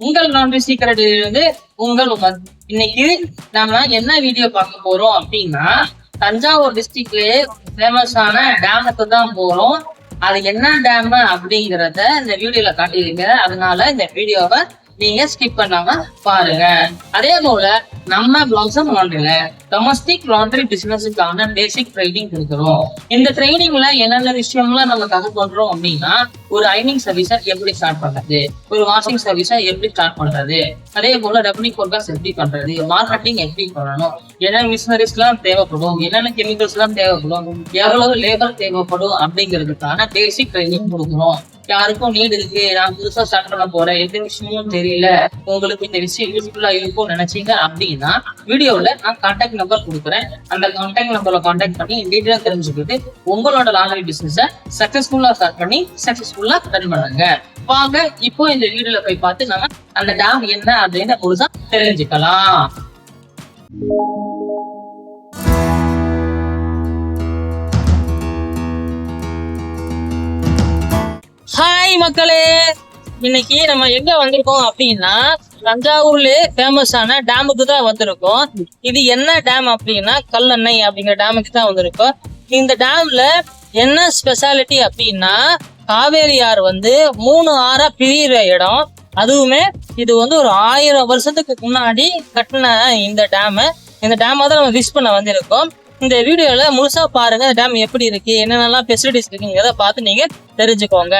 உங்கள் நான்வெஜ் சீக்கிரம் வந்து உங்கள் உமன் இன்னைக்கு நம்ம என்ன வீடியோ பார்க்க போறோம் அப்படின்னா தஞ்சாவூர் டிஸ்ட்ரிக்ட்லயே ஃபேமஸான டேமுக்கு தான் போறோம். அது என்ன டேம் அப்படிங்கிறத இந்த வீடியோல காட்டியிருக்க அதனால இந்த வீடியோவை நீங்க ஸ்கிப் பண்ணாம பாருங்க. அதே போல நம்ம பிளாக்ஸம் லாண்ட்ரில டொமஸ்டிக் லாண்ட்ரி பிசினஸுக்கான பேசிக் ட்ரைனிங் கொடுக்குறோம். இந்த ட்ரைனிங்ல என்னென்ன விஷயம்லாம் நம்ம கதை பண்றோம் அப்படின்னா ஒரு ஐனிங் சர்வீஸை எப்படி ஸ்டார்ட் பண்றது? ஒரு வாஷிங் சர்வீஸை எப்படி ஸ்டார்ட் பண்றது? அதே போல ரெவன்யூ ஃபோர்காஸ்ட் எப்படி பண்றது? மார்க்கெட்டிங் எப்படி பண்ணணும்? என்ன மிஷினரிஸ் எல்லாம் தேவைப்படும்? என்னென்ன கெமிக்கல்ஸ் எல்லாம் தேவைப்படும்? எவ்வளவு லேபர் தேவைப்படும்? அப்படிங்கிறதுக்கான பேசிக் ட்ரைனிங் கொடுக்குறோம். யாருக்கும் நீட் இருக்கு. நான் புதுசா ஸ்டார்ட் பண்ண போறேன். எந்த விஷயமும் தெரியல. உங்களுக்கு இந்த விஷயம் யூஸ்ஃபுல்லா இருக்கும் நினைச்சீங்க அப்படின்னா வீடியோல நான் கான்டாக்ட் நம்பர் கொடுக்குறேன். அந்த கான்டாக்ட் நம்பர்ல கான்டாக்ட் பண்ணி டீட்டெயிலா தெரிஞ்சுக்கிட்டு உங்களோட லாண்டரி பிசினஸ சக்சஸ்ஃபுல்லா ஸ்டார்ட் பண்ணி சக்சஸ்ஃபுல்லா ரன் பண்ணுங்க. வாங்க இப்போ இந்த வீடியோல போய் பார்த்து நம்ம அந்த டேம் என்ன அப்படின்னு முழுசா தெரிஞ்சுக்கலாம். ஹாய் மக்களே. இன்னைக்கு நம்ம எங்க வந்திருக்கோம் அப்படின்னா தஞ்சாவூர்ல ஃபேமஸான டேமுக்கு தான் வந்திருக்கோம். இது என்ன டேம் அப்படின்னா கல்லணை அப்படிங்கிற டேமுக்கு தான் வந்திருக்கோம். இந்த டேம்ல என்ன ஸ்பெஷாலிட்டி அப்படின்னா காவேரி ஆறு வந்து மூணு ஆறா பிரியிற இடம். அதுவுமே இது வந்து ஒரு ஆயிரம் வருஷத்துக்கு முன்னாடி கட்டின இந்த டேமு இந்த டேமை தான் நம்ம விஸ் பண்ண வந்திருக்கோம். இந்த வீடியோல முழுசா பாருங்க டேம் எப்படி இருக்கு என்னென்னலாம் ஃபெசிலிட்டிஸ் இருக்குங்கிறத பார்த்து நீங்க தெரிஞ்சுக்கோங்க.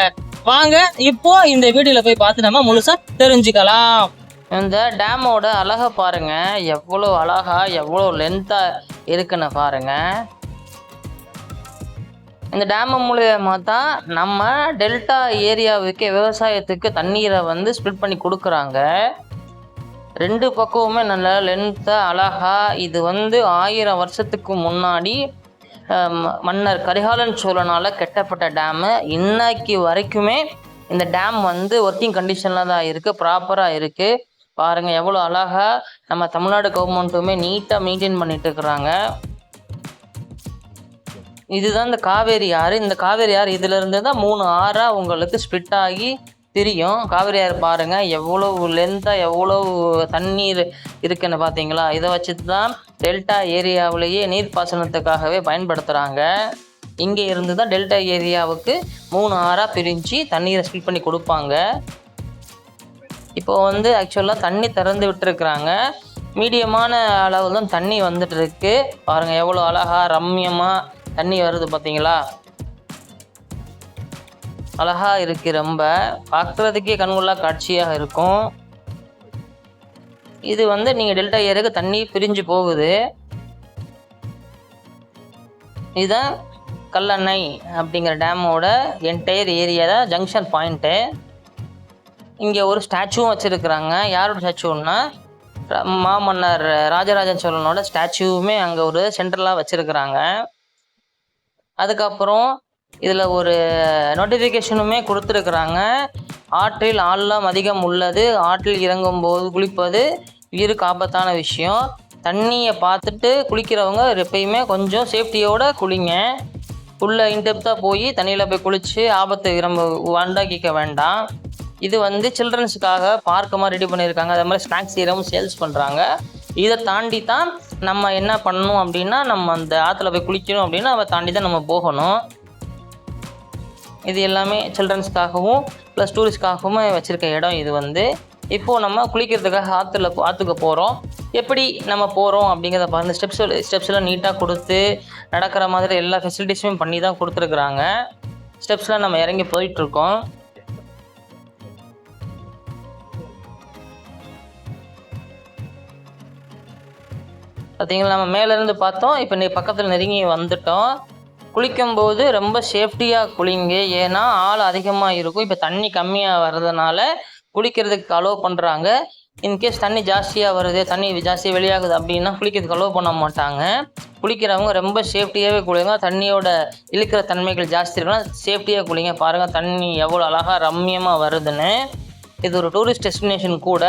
வாங்க இப்போ இந்த வீடியோல போய் பார்த்து நம்ம முழுசா தெரிஞ்சுக்கலாம். இந்த டேமோட அழகை பாருங்க. எவ்வளோ அழகா எவ்வளோ லென்த்தா இருக்குன்னு பாருங்க. இந்த டேம் மூலியமாக தான் நம்ம டெல்டா ஏரியாவுக்கு விவசாயத்துக்கு தண்ணீரை வந்து ஸ்ப்ளிட் பண்ணி கொடுக்குறாங்க. ரெண்டு பக்கமுமே நல்ல லென்த்தாக அழகாக இது வந்து ஆயிரம் வருஷத்துக்கு முன்னாடி மன்னர் கரிகாலன் சோழனால் கெட்டப்பட்ட டேமு இன்னைக்கு வரைக்குமே இந்த டேம் வந்து ஒர்க்கிங் கண்டிஷனில் தான் இருக்குது ப்ராப்பராக இருக்குது பாருங்கள் எவ்வளோ அழகாக நம்ம தமிழ்நாடு கவர்மெண்ட்டுமே நீட்டாக மெயின்டைன் பண்ணிட்டு இருக்கிறாங்க. இதுதான் இந்த காவேரி ஆறு. இந்த காவேரி ஆறு இதிலிருந்து தான் மூணு ஆறாக உங்களுக்கு ஸ்ப்ளிட் ஆகி தெரியும். காவிரி ஆறு பாருங்கள் எவ்வளவு லென்த்தாக எவ்வளவு தண்ணீர் இருக்குன்னு பார்த்தீங்களா இதை வச்சு தான் டெல்டா ஏரியாவிலேயே நீர்ப்பாசனத்துக்காகவே பயன்படுத்துகிறாங்க இங்கே இருந்து தான் டெல்டா ஏரியாவுக்கு மூணு ஆறாக பிரிஞ்சு தண்ணீரை ஸ்பில் பண்ணி கொடுப்பாங்க. இப்போ வந்து ஆக்சுவலாக தண்ணி திறந்து விட்டுருக்குறாங்க. மீடியமான அளவு தான் தண்ணி வந்துட்டு இருக்கு. பாருங்கள் எவ்வளோ அழகா ரம்யமாக தண்ணி வருது பார்த்தீங்களா அழகா இருக்கு ரொம்ப. பார்க்குறதுக்கே கண்கொள்ளா காட்சியாக இருக்கும். இது வந்து நீங்கள் டெல்டா ஏரியாவுக்கு தண்ணி பிரிஞ்சு போகுது. இதுதான் கல்லணை அப்படிங்கிற டேமோட என்டையர் ஏரியா தான் ஜங்ஷன் பாயிண்ட்டு இங்கே ஒரு ஸ்டாச்சுவும் வச்சுருக்குறாங்க. யாரோட ஸ்டாச்சுன்னா மாமன்னர் ராஜராஜன் சோழனோட ஸ்டாச்சுவுமே அங்கே ஒரு சென்ட்ரலாக வச்சுருக்குறாங்க. அதுக்கப்புறம் இதில் ஒரு நோட்டிஃபிகேஷனுமே கொடுத்துருக்குறாங்க. ஆற்றில் ஆழம் அதிகம் உள்ளது. ஆற்றில் இறங்கும் போது குளிப்பது உயிருக்கு ஆபத்தான விஷயம். தண்ணியை பார்த்துட்டு குளிக்கிறவங்க எப்பயுமே கொஞ்சம் சேஃப்டியோடு குளிங்க. உள்ளே இன்டெப்த்தாக போய் தண்ணியில் போய் குளித்து ஆபத்தை ரொம்ப உண்டாக்கிக்க வேண்டாம். இது வந்து சில்ட்ரன்ஸுக்காக பார்க்கமாக ரெடி பண்ணியிருக்காங்க. அதே மாதிரி ஸ்நாக்ஸ் ஐட்டமும் சேல்ஸ் பண்ணுறாங்க இதை தாண்டி தான் நம்ம என்ன பண்ணணும் அப்படின்னா நம்ம அந்த ஆற்றுல போய் குளிக்கணும் அப்படின்னா அதை தாண்டி தான் நம்ம போகணும். இது எல்லாமே சில்ட்ரன்ஸ்க்காகவும் ப்ளஸ் டூரிஸ்ட்காகவும் வச்சுருக்க இடம் இது வந்து. இப்போது நம்ம குளிக்கிறதுக்காக ஆற்றுல ஆற்றுக்கு போகிறோம் எப்படி நம்ம போகிறோம் அப்படிங்கிறத பாருங்க. ஸ்டெப்ஸ் ஸ்டெப்ஸ்லாம் நீட்டாக கொடுத்து நடக்கிற மாதிரி எல்லா ஃபெசிலிட்டிஸுமே பண்ணி தான் கொடுத்துருக்குறாங்க ஸ்டெப்ஸ்லாம் நம்ம இறங்கி போயிட்டுருக்கோம். பார்த்தீங்களா நம்ம மேலேருந்து பார்த்தோம். இப்போ நீ பக்கத்தில் நெருங்கி வந்துட்டோம். குளிக்கும்போது ரொம்ப சேஃப்டியாக குளிங்க. ஏன்னா ஆள் அதிகமாக இருக்கும். இப்போ தண்ணி கம்மியாக வர்றதுனால குளிக்கிறதுக்கு அலோவ் பண்ணுறாங்க இன்கேஸ் தண்ணி ஜாஸ்தியாக வருது தண்ணி ஜாஸ்தியாக வெளியாகுது அப்படின்னா குளிக்கிறதுக்கு அலோவ் பண்ண மாட்டாங்க. குளிக்கிறவங்க ரொம்ப சேஃப்டியாகவே குளிங்க. தண்ணியோட இழுக்கிற தன்மைகள் ஜாஸ்தி இருக்குன்னா சேஃப்டியாக குளிங்க. பாருங்கள் தண்ணி எவ்வளோ அழகாக ரம்மியமாக வருதுன்னு. இது ஒரு டூரிஸ்ட் டெஸ்டினேஷன் கூட.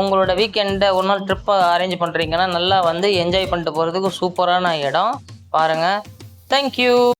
உங்களோட வீக்கெண்டை ஒரு நாள் ட்ரிப்பை அரேஞ்ச் பண்ணுறீங்கன்னா நல்லா வந்து என்ஜாய் பண்ணிட்டு போகிறதுக்கு சூப்பரான இடம். பாருங்கள் Thank you.